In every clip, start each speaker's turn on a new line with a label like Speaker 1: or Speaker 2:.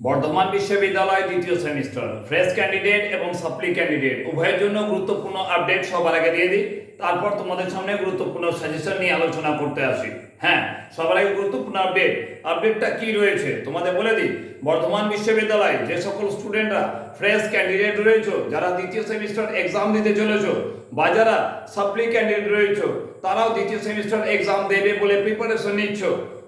Speaker 1: বর্ধমান বিশ্ববিদ্যালয় দ্বিতীয় semester. Fresh candidate এবং সাপ্লি ক্যান্ডিডেট উভয়ের জন্য গুরুত্বপূর্ণ আপডেট সবার আগে দিয়ে দিই। তারপর তোমাদের সামনে গুরুত্বপূর্ণ সাজেশন নিয়ে আলোচনা করতে আসি। হ্যাঁ সবার আগে গুরুত্বপূর্ণ আপডেট আপডেটটা কি রয়েছে? তোমাদের বলে দিই। বর্ধমান বিশ্ববিদ্যালয়ে, যে সকল স্টুডেন্টরা ফ্রেশ ক্যান্ডিডেট রয়েছে, যারা দ্বিতীয় সেমিস্টার এক্সাম দিতে চলেছো, বা যারা সাপ্লি ক্যান্ডিডেট রয়েছে, তারাও দ্বিতীয় সেমিস্টার এক্সাম দেবে বলে প্রিপারেশন নিচ্ছ।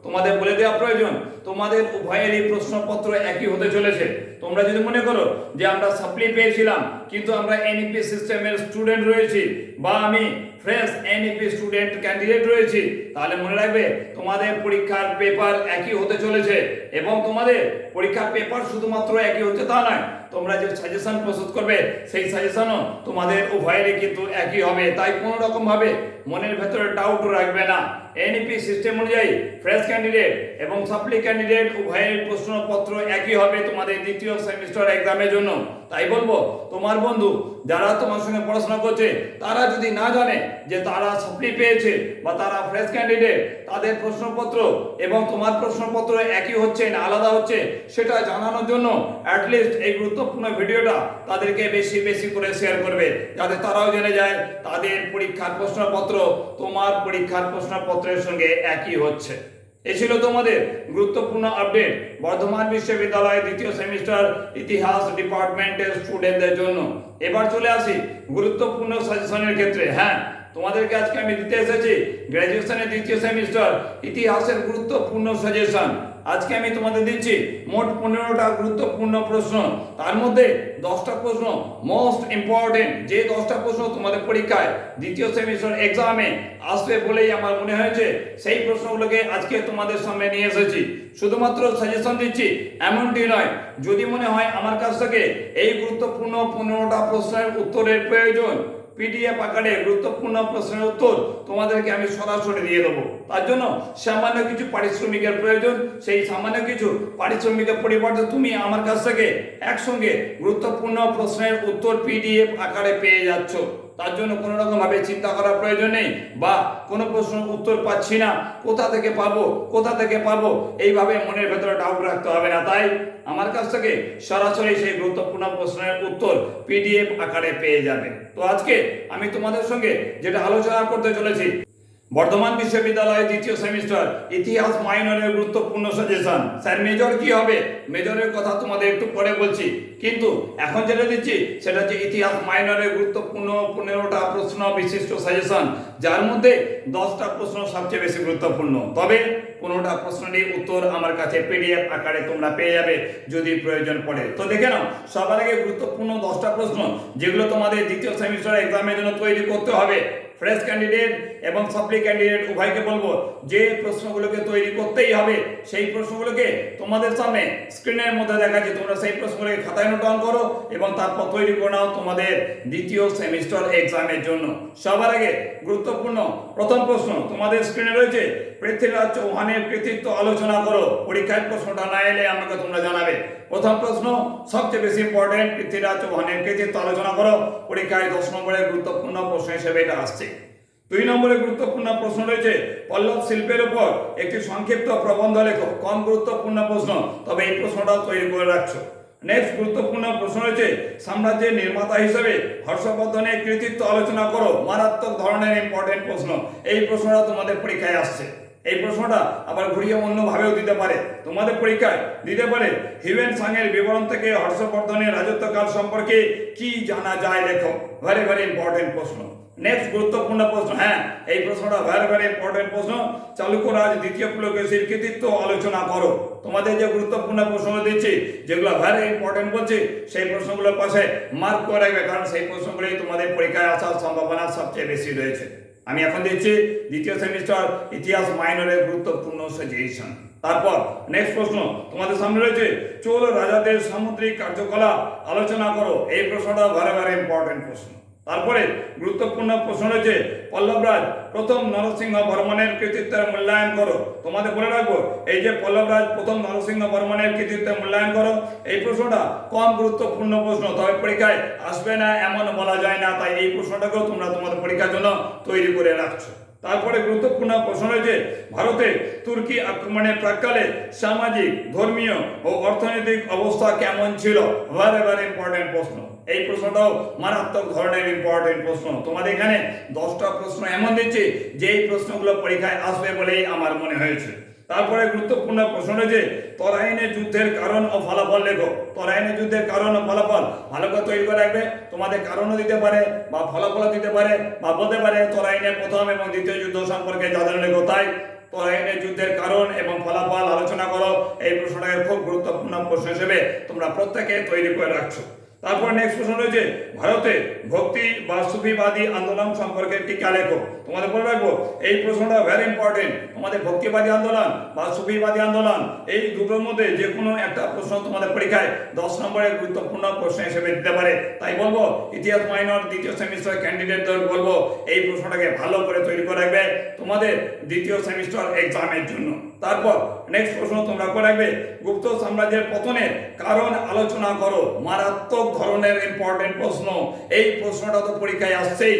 Speaker 1: তোমাদের বলে দেওয়া প্রয়োজন, তোমাদের উভয়ের এই প্রশ্নপত্র একই হতে চলেছে। তোমরা যদি মনে করো যে আমরা সাপ্লি পেয়েছিলাম, কিন্তু আমরা এনইপি সিস্টেমের স্টুডেন্ট রয়েছি বা আমি ফ্রেশ এনইপি স্টুডেন্ট ক্যান্ডিডেট রয়েছি, তাহলে মনে রাখবে তোমাদের পরীক্ষার পেপার একই হতে চলেছে। এবং তোমাদের পরীক্ষার পেপার শুধুমাত্র একই হচ্ছে তা নয়, তোমরা যে সাজেশন প্রস্তুত করবে, সেই সাজেশনও তোমাদের উভয়েরই কিন্তু একই হবে। তাই কোনো রকম ভাবে মনের ভেতরে ডাউট রাখবে না। এনইপি সিস্টেম অনুযায়ী ফ্রেশ ক্যান্ডিডেট এবং সাপ্লি ক্যান্ডিডেট উভয়ের প্রশ্নপত্র একই হবে তোমাদের দ্বিতীয় সেমিস্টার এক্সামের জন্য। তাই বলব, তোমার বন্ধু যারা তোমার সঙ্গে পড়াশোনা করছে, তারা যদি না জানে যে তারা সাপ্লি পেয়েছে বা তারা ফ্রেশ ক্যান্ডিডেট তাদের প্রশ্নপত্র এবং তোমার প্রশ্নপত্র একই হচ্ছে না আলাদা হচ্ছে, সেটা জানানোর জন্য অ্যাটলিস্ট এই গুরুত্বপূর্ণ ভিডিওটা তাদেরকে বেশি বেশি করে শেয়ার করবে, যাতে তারাও জেনে যায় তাদের পরীক্ষার প্রশ্নপত্র তোমার পরীক্ষার প্রশ্নপত্রের সঙ্গে একই হচ্ছে। এ ছিল তোমাদের গুরুত্বপূর্ণ আপডেট বর্ধমান বিশ্ববিদ্যালয়ের দ্বিতীয় সেমিস্টার ইতিহাস ডিপার্টমেন্টের স্টুডেন্টদের জন্য। এবার চলে আসি গুরুত্বপূর্ণ সাজেশনের ক্ষেত্রে। হ্যাঁ তোমাদেরকে আজকে আমি দিতে এসেছি গ্র্যাজুয়েশনের দ্বিতীয় সেমিস্টার ইতিহাসের গুরুত্বপূর্ণ সাজেশন। আজকে আমি তোমাদের দিচ্ছি মোট পনেরোটা গুরুত্বপূর্ণ প্রশ্ন। তার মধ্যে দশটা প্রশ্ন মোস্ট ইম্পর্টেন্ট যে দশটা প্রশ্ন তোমাদের পরীক্ষায় দ্বিতীয় সেমিস্টার এক্সামে আসবে বলেই আমার মনে হয়েছে, সেই প্রশ্নগুলোকে আজকে তোমাদের সামনে নিয়ে এসেছি। শুধুমাত্র সাজেশন দিচ্ছি, এমনটি নয়, যদি মনে হয় আমার কাছ থেকে এই গুরুত্বপূর্ণ পনেরোটা প্রশ্নের উত্তরের প্রয়োজন পিডিএফ আকারে গুরুত্বপূর্ণ প্রশ্নের উত্তর তোমাদেরকে আমি সরাসরি দিয়ে দেবো। তার জন্য সামান্য কিছু পারিশ্রমিকের প্রয়োজন, সেই সামান্য কিছু পারিশ্রমিকের পরিবর্তে তুমি আমার কাছ থেকে একসঙ্গে গুরুত্বপূর্ণ প্রশ্নের উত্তর পিডিএফ আকারে পেয়ে যাচ্ছ। তার জন্য কোনো রকম ভাবে চিন্তা করার প্রয়োজন নেই বা কোনো প্রশ্ন উত্তর পাচ্ছি না। কোথা থেকে পাবো? কোথা থেকে পাবো? এইভাবে মনের ভেতরে ডাউট রাখতে হবে না। তাই আমার কাছ থেকে সরাসরি সেই গুরুত্বপূর্ণ প্রশ্নের উত্তর পিডিএফ আকারে পেয়ে যাবে। তো আজকে আমি তোমাদের সঙ্গে যেটা আলোচনা করতে চলেছি বর্ধমান বিশ্ববিদ্যালয়ের দ্বিতীয় সেমিস্টার, ইতিহাস মাইনরের গুরুত্বপূর্ণ সাজেশন। স্যার, মেজর কি হবে? মেজরের কথা তোমাদের একটু পরে বলছি। কিন্তু এখন যেটা দিচ্ছি সেটা হচ্ছে ইতিহাস মাইনরের গুরুত্বপূর্ণ পনেরোটা প্রশ্ন বিশিষ্ট সাজেশন, যার মধ্যে দশটা প্রশ্ন সবচেয়ে বেশি গুরুত্বপূর্ণ। তবে পনেরোটা প্রশ্নের উত্তর আমার কাছে পিডিএফ আকারে তোমরা পেয়ে যাবে, যদি প্রয়োজন পড়ে। তো দেখে নাও, সবার আগে গুরুত্বপূর্ণ দশটা প্রশ্ন, যেগুলো তোমাদের দ্বিতীয় সেমিস্টার এক্সামের জন্য তৈরি করতে হবে। ফ্রেশ ক্যান্ডিডেট এবং সাপ্লি ক্যান্ডিডেট উভয়কে বলব, যে প্রশ্নগুলোকে তৈরি করতেই হবে, সেই প্রশ্নগুলোকে তোমাদের সামনে স্ক্রিনের মধ্যে দেখাচ্ছি তোমরা সেই প্রশ্নগুলোকে খাতায় নোট ডাউন করো এবং তারপর তৈরি করে নাও তোমাদের দ্বিতীয় সেমিস্টার এক্সামের জন্য। সবার আগে গুরুত্বপূর্ণ প্রথম প্রশ্ন, তোমাদের স্ক্রিনে রয়েছে, পৃথ্বীরাজ চৌহানের কৃতিত্ব আলোচনা করো, পরীক্ষায় প্রশ্নটা না এলে আমাকে তোমরা জানাবে। প্রথম প্রশ্ন, সবচেয়ে বেশি ইম্পর্টেন্ট পৃথ্বীরাজ চৌহানের কৃতিত্ব আলোচনা করো, পরীক্ষায় দশ নম্বরের গুরুত্বপূর্ণ প্রশ্ন হিসেবে এটা আসছে। দুই নম্বরে গুরুত্বপূর্ণ প্রশ্ন রয়েছে, পল্লব শিল্পের উপর একটি সংক্ষিপ্ত প্রবন্ধ লেখো। কম গুরুত্বপূর্ণ প্রশ্ন, তবে এই প্রশ্নটাও তৈরি করে রাখছো। নেক্সট গুরুত্বপূর্ণ প্রশ্ন রয়েছে, সাম্রাজ্যের নির্মাতা হিসেবে হর্ষবর্ধনের কৃতিত্ব আলোচনা করো। মারাত্মক ধরনের ইম্পর্টেন্ট প্রশ্ন। এই প্রশ্নটা তোমাদের পরীক্ষায় আসছে। এই প্রশ্নটা আবার ঘুরিয়ে অন্যভাবেও দিতে পারে। তোমাদের পরীক্ষায় দিতে পারে, হিউয়েন সাংয়ের বিবরণ থেকে হর্ষবর্ধনের রাজত্বকাল সম্পর্কে কি জানা যায় লেখো। ভেরি ভেরি ইম্পর্টেন্ট প্রশ্ন। নেক্সট গুরুত্বপূর্ণ প্রশ্ন হ্যাঁ এই প্রশ্নটা ভেরি ভেরি ইম্পর্টেন্ট প্রশ্ন। চালুক্য রাজ দ্বিতীয় পুলকেশীর কৃতিত্ব আলোচনা করো। তোমাদের যে গুরুত্বপূর্ণ প্রশ্নগুলো দিচ্ছি, যেগুলো ভেরি ইম্পর্টেন্ট বলছি, সেই প্রশ্নগুলোর পাশে মার্ক করে রাখবে, কারণ সেই প্রশ্নগুলোই তোমাদের পরীক্ষায় আসার সম্ভাবনা সবচেয়ে বেশি রয়েছে। আমি এখন দিচ্ছি দ্বিতীয় সেমিস্টার ইতিহাস মাইনরের গুরুত্বপূর্ণ সাজেশন তারপর নেক্সট প্রশ্ন তোমাদের সামনে রয়েছে, চোল রাজাদের সামুদ্রিক কার্যকলাপ আলোচনা করো। এই প্রশ্নটা ভেরি ভেরি ইম্পর্টেন্ট প্রশ্ন। তারপরে গুরুত্বপূর্ণ প্রশ্ন রয়েছে, পল্লবরাজ, প্রথম নরসিংহ বর্মনের কৃতিত্বের মূল্যায়ন করো। তোমাদের বলে রাখব, এই যে পল্লবরাজ, প্রথম নরসিংহ বর্মনের কৃতিত্বের মূল্যায়ন করো, এই প্রশ্নটা কম গুরুত্বপূর্ণ প্রশ্ন, তবে পরীক্ষায় আসবে না, এমন বলা যায় না, তাই এই প্রশ্নটাকেও তোমরা তোমাদের পরীক্ষার জন্য তৈরি করে রাখছো। তারপরে গুরুত্বপূর্ণ প্রশ্ন রয়েছে, ভারতে তুর্কি আক্রমণের প্রাককালে সামাজিক, ধর্মীয় ও অর্থনৈতিক অবস্থা কেমন ছিল? ভেরি ভেরি ইম্পর্টেন্ট প্রশ্ন। এই প্রশ্নটাও মারাত্মক ধরনের ইম্পর্টেন্ট প্রশ্ন। তোমাদের এখানে দশটা প্রশ্ন এমন দিচ্ছে যে এই প্রশ্নগুলো পরীক্ষায় আসবে বলেই আমার মনে হয়েছে। তারপরে গুরুত্বপূর্ণ প্রশ্ন রয়েছে, তরাইনে যুদ্ধের কারণ ও ফলাফল লেখো। তরাইনে যুদ্ধের কারণ ও ফলাফল ভালো করে তৈরি করে রাখবে। তোমাদের কারণও দিতে পারে, বা ফলাফল দিতে পারে, বা বলতে পারে তরাইনের প্রথম এবং দ্বিতীয় যুদ্ধ সম্পর্কে যাদের লেখো তাই। তরাইনের যুদ্ধের কারণ এবং ফলাফল আলোচনা করো। এই প্রশ্নটাকে খুব গুরুত্বপূর্ণ প্রশ্ন হিসেবে তোমরা প্রত্যেকে তৈরি করে রাখছো। তারপর নেক্সট প্রশ্ন রয়েছে, ভারতে ভক্তি বা সুফিবাদী আন্দোলন সম্পর্কে টিকা লেখো। তোমাদের বলে রাখব, এই প্রশ্নটা ভেরি ইম্পর্টেন্ট আমাদের ভক্তিবাদী আন্দোলন বা সুফিবাদী আন্দোলন, এই দুটোর মধ্যে যে কোনো একটা প্রশ্ন তোমাদের পরীক্ষায় দশ নম্বরের গুরুত্বপূর্ণ প্রশ্ন হিসেবে দিতে পারে। ইতিহাস মাইনর দ্বিতীয় সেমিস্টার ক্যান্ডিডেটদের বলব, এই প্রশ্নটাকে ভালো করে তৈরি করে রাখবে তোমাদের দ্বিতীয় সেমিস্টার এক্সামের জন্য। তারপর নেক্সট প্রশ্ন তোমরা করে রাখবে, গুপ্ত সাম্রাজ্যের পতনের কারণ আলোচনা করো, মারাত্মক ধরনের ইম্পর্টেন্ট প্রশ্ন। এই প্রশ্নটা তো পরীক্ষায় আসছেই।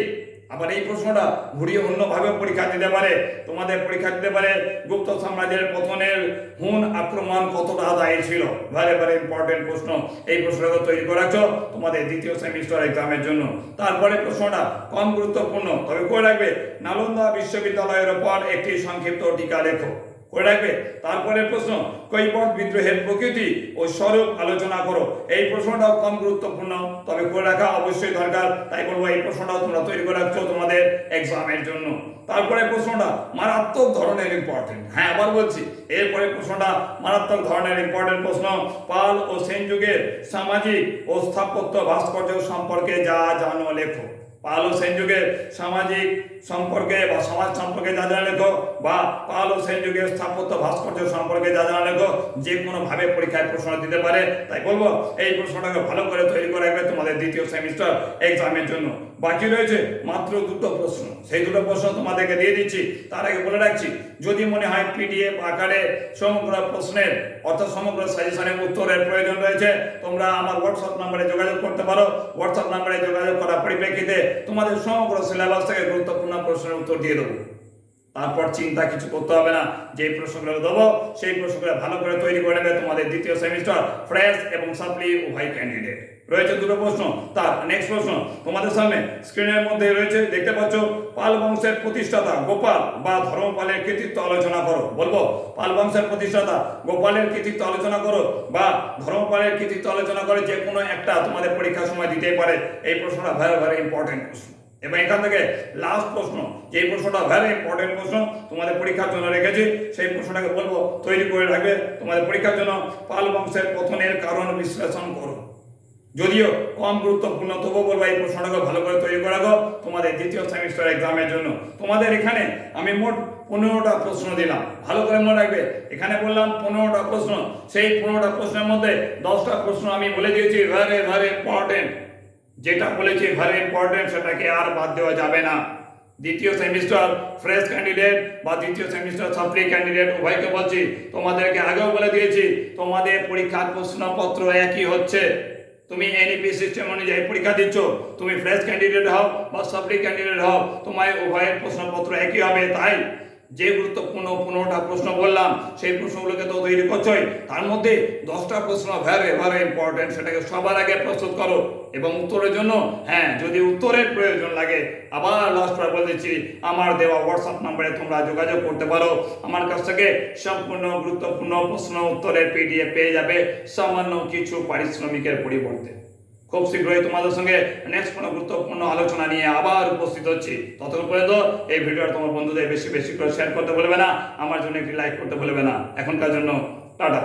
Speaker 1: আবার এই প্রশ্নটা ঘুরিয়ে অন্যভাবে পরীক্ষা দিতে পারে। তোমাদের পরীক্ষা দিতে পারে, গুপ্ত সাম্রাজ্যের পতনের হুন আক্রমণ কতটা দায়ী ছিল? ভারে ভারে ইম্পর্টেন্ট প্রশ্ন। এই প্রশ্নটা তৈরি করেছ তোমাদের দ্বিতীয় সেমিস্টার এক্সামের জন্য। তারপরে প্রশ্নটা কম গুরুত্বপূর্ণ। তবে করে রাখবে? নালন্দা বিশ্ববিদ্যালয়ের ওপর একটি সংক্ষিপ্ত টিকা লেখো। করে রাখবে? তারপরে প্রশ্ন কৈবর্ত বিদ্রোহের প্রকৃতি ও স্বরূপ আলোচনা করো? এই প্রশ্নটাও কম গুরুত্বপূর্ণ, তবে করে রাখা অবশ্যই দরকার। তাই বলব, এই প্রশ্নটাও তোমরা তৈরি করে রাখছো তোমাদের এক্সামের জন্য। তারপরে প্রশ্নটা, মারাত্মক ধরনের ইম্পর্টেন্ট হ্যাঁ আবার বলছি, এরপরে প্রশ্নটা মারাত্মক ধরনের ইম্পর্টেন্ট প্রশ্ন। পাল ও সেন যুগের সামাজিক ও স্থাপত্য ভাস্কর্য সম্পর্কে যা জানো লেখো। পাল সেন যুগের সামাজিক সম্পর্কে বা সমাজ সম্পর্কে যা জানা লেখো, বা পাল সেন যুগের স্থাপত্য ভাস্কর্য সম্পর্কে যা জানা লেখো, যে কোনোভাবে পরীক্ষায় প্রশ্ন দিতে পারে। তাই বলব, এই প্রশ্নটাকে ভালো করে তৈরি করে রাখবে তোমাদের দ্বিতীয় সেমিস্টার এক্সামের জন্য। বাকি রয়েছে মাত্র দুটো প্রশ্ন। সেই দুটো প্রশ্ন তোমাদেরকে দিয়ে দিচ্ছি। তার আগে বলে রাখছি, যদি মনে হয় পিডিএফ আকারে সমগ্র প্রশ্নের, অর্থাৎ সমগ্র সাজেশনের উত্তরের প্রয়োজন রয়েছে, তোমরা আমার হোয়াটসঅ্যাপ নাম্বারে যোগাযোগ করতে পারো। হোয়াটসঅ্যাপ নাম্বারে যোগাযোগ করার পরিপ্রেক্ষিতে তোমাদের সমগ্র সিলেবাস থেকে গুরুত্বপূর্ণ প্রশ্নের উত্তর দিয়ে দেবো। তারপর চিন্তা কিছু করতে হবে না। যে প্রশ্নগুলো দেবো, সেই প্রশ্নগুলো ভালো করে তৈরি করে নেবে তোমাদের দ্বিতীয় সেমিস্টার ফ্রেশ এবং সাপ্লি উভয় ক্যান্ডিডেট রয়েছে দুটো প্রশ্ন। তার নেক্সট প্রশ্ন, তোমাদের সামনে স্ক্রিনের মধ্যে রয়েছে, দেখতে পাচ্ছ, পাল বংশের প্রতিষ্ঠাতা গোপাল বা ধর্মপালের কৃতিত্ব আলোচনা করো। বলব, পাল বংশের প্রতিষ্ঠাতা গোপালের কৃতিত্ব আলোচনা করো বা ধর্মপালের কৃতিত্ব আলোচনা করে যে কোনো একটা তোমাদের পরীক্ষার সময় দিতেই পারে। এই প্রশ্নটা ভেরি ভেরি ইম্পর্টেন্ট প্রশ্ন। এবং এখান থেকে লাস্ট প্রশ্ন যে প্রশ্নটা ভেরি ইম্পর্টেন্ট প্রশ্ন তোমাদের পরীক্ষার জন্য রেখেছি, সেই প্রশ্নটাকে বলব, তৈরি করে রাখবে তোমাদের পরীক্ষার জন্য। পাল বংশের পতনের কারণ বিশ্লেষণ করো। যদিও কম গুরুত্বপূর্ণ, তবুও বলব এই প্রশ্নটাকে ভালো করে তৈরি করা রাখো তোমাদের দ্বিতীয় সেমিস্টার এক্সামের জন্য। তোমাদের এখানে আমি মোট পনেরোটা প্রশ্ন দিলাম। ভালো করে মনে রাখবে, এখানে বললাম পনেরোটা প্রশ্ন। সেই পনেরোটা প্রশ্নের মধ্যে দশটা প্রশ্ন আমি বলে দিয়েছি ভেরি ভেরি ইম্পর্টেন্ট যেটা বলেছি ভেরি ইম্পর্টেন্ট সেটাকে আর বাদ দেওয়া যাবে না। দ্বিতীয় সেমিস্টার ফ্রেশ ক্যান্ডিডেট বা দ্বিতীয় সেমিস্টার সাপ্লি ক্যান্ডিডেট উভয়কে বলছি, তোমাদেরকে আগেও বলে দিয়েছি, তোমাদের পরীক্ষার প্রশ্নপত্র একই হচ্ছে। তুমি এনইপি সিস্টেম অনুযায়ী পরীক্ষা দিচ্ছ, তুমি ফ্রেশ ক্যান্ডিডেট হও বা সাপ্লি ক্যান্ডিডেট হও, তোমায় উভয়ের প্রশ্নপত্র একই হবে, তাই যে গুরুত্বপূর্ণ পনেরোটা প্রশ্ন বললাম, সেই প্রশ্নগুলোকে তো তৈরি করছোই। তার মধ্যে দশটা প্রশ্ন ভেরি ভেরি ইম্পর্টেন্ট সেটাকে সবার আগে প্রস্তুত করো এবং উত্তরের জন্য হ্যাঁ যদি উত্তরের প্রয়োজন লাগে, আবার লাস্ট বার বলে দিচ্ছি, আমার দেওয়া হোয়াটসঅ্যাপ নাম্বারে তোমরা যোগাযোগ করতে পারো। আমার কাছ থেকে সম্পূর্ণ গুরুত্বপূর্ণ প্রশ্ন উত্তরের পিডিএফ পেয়ে যাবে, সামান্য কিছু পারিশ্রমিকের পরিবর্তে। খুব শীঘ্রই তোমাদের সঙ্গে নেক্সট কোনো গুরুত্বপূর্ণ আলোচনা নিয়ে আবার উপস্থিত হচ্ছি। ততক্ষণ পর্যন্ত এই ভিডিওটা তোমার বন্ধুদের বেশি বেশি করে শেয়ার করতে বলবে না। আমার জন্য একটি লাইক করতে বলবে না। এখনকার জন্য টাটা।